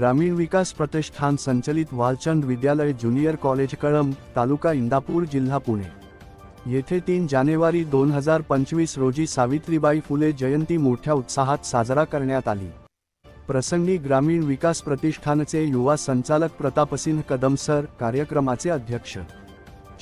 ग्रामीण विकास प्रतिष्ठान संचलित वालचंद विद्यालय ज्युनियर कॉलेज कळंब तालुका इंदापूर जिल्हा पुणे. येथे तीन जानेवारी दोन हजार पंचवीस रोजी सावित्रीबाई फुले जयंती मोठ्या उत्साहात साजरा करण्यात आली. प्रसंगी ग्रामीण विकास प्रतिष्ठानचे युवा संचालक प्रतापसिंह कदम सर कार्यक्रमाचे अध्यक्ष.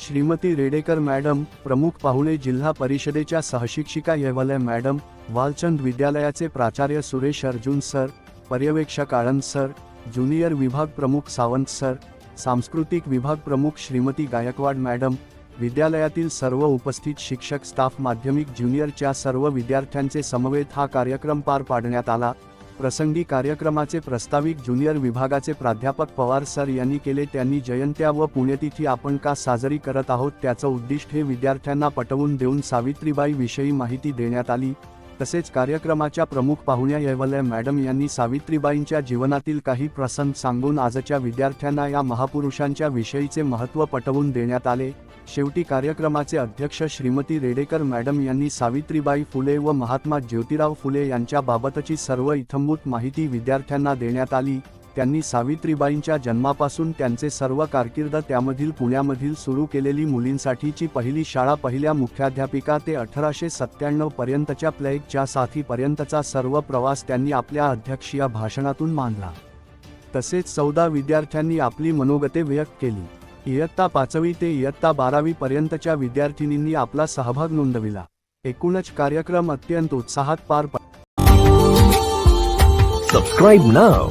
श्रीमती रेडेकर मॅडम प्रमुख पाहुणे जिल्हा परिषदेच्या सहशिक्षिका येवलय मॅडम वालचंद विद्यालयाचे प्राचार्य सुरेश अर्जुन सर पर्यवेक्षक आळंद सर ज्युनियर विभाग प्रमुख सावंत सर सांस्कृतिक विभाग प्रमुख श्रीमती गायकवाड मॅडम विद्यालयातील सर्व उपस्थित शिक्षक स्टाफ माध्यमिक ज्युनियरच्या सर्व विद्यार्थ्यांचे समवेत हा कार्यक्रम पार पाडण्यात आला. प्रसंगी कार्यक्रमाचे प्रस्ताविक ज्युनियर विभागाचे प्राध्यापक पवार सर यांनी केले. त्यांनी जयंत्या व पुण्यतिथी आपण का साजरी करत आहोत त्याचं उद्दिष्ट हे विद्यार्थ्यांना पटवून देऊन सावित्रीबाई विषयी माहिती देण्यात आली. तसेच कार्यक्रमाच्या प्रमुख पाहुण्या येवल्या मॅडम यांनी सावित्रीबाईंच्या जीवनातील काही प्रसंग सांगून आजच्या विद्यार्थ्यांना या महापुरुषांच्या विषयीचे महत्त्व पटवून देण्यात आले. शेवटी कार्यक्रमाचे अध्यक्ष श्रीमती रेडेकर मॅडम यांनी सावित्रीबाई फुले व महात्मा ज्योतिराव फुले यांच्याबाबतची सर्व इथंभूत माहिती विद्यार्थ्यांना देण्यात आली. त्यांनी सावित्रीबाईंच्या जन्मापासून त्यांचे सर्व कारकीर्द त्यामधील पुण्यामधील सुरू केलेली मुलींसाठीची पहिली शाळा पहिल्या मुख्याध्यापिका ते अठराशे सत्त्याण्णव पर्यंतच्या प्लेगच्या साथीपर्यंतचा सर्व प्रवास त्यांनी आपल्या अध्यक्षीय भाषणातून मानला तसेच चौदा विद्यार्थ्यांनी आपली मनोगते व्यक्त केली. इयत्ता पाचवी ते इयत्ता बारावी पर्यंतच्या विद्यार्थिनींनी आपला सहभाग नोंदविला. एकूणच कार्यक्रम अत्यंत उत्साहात पार पडला subscribe now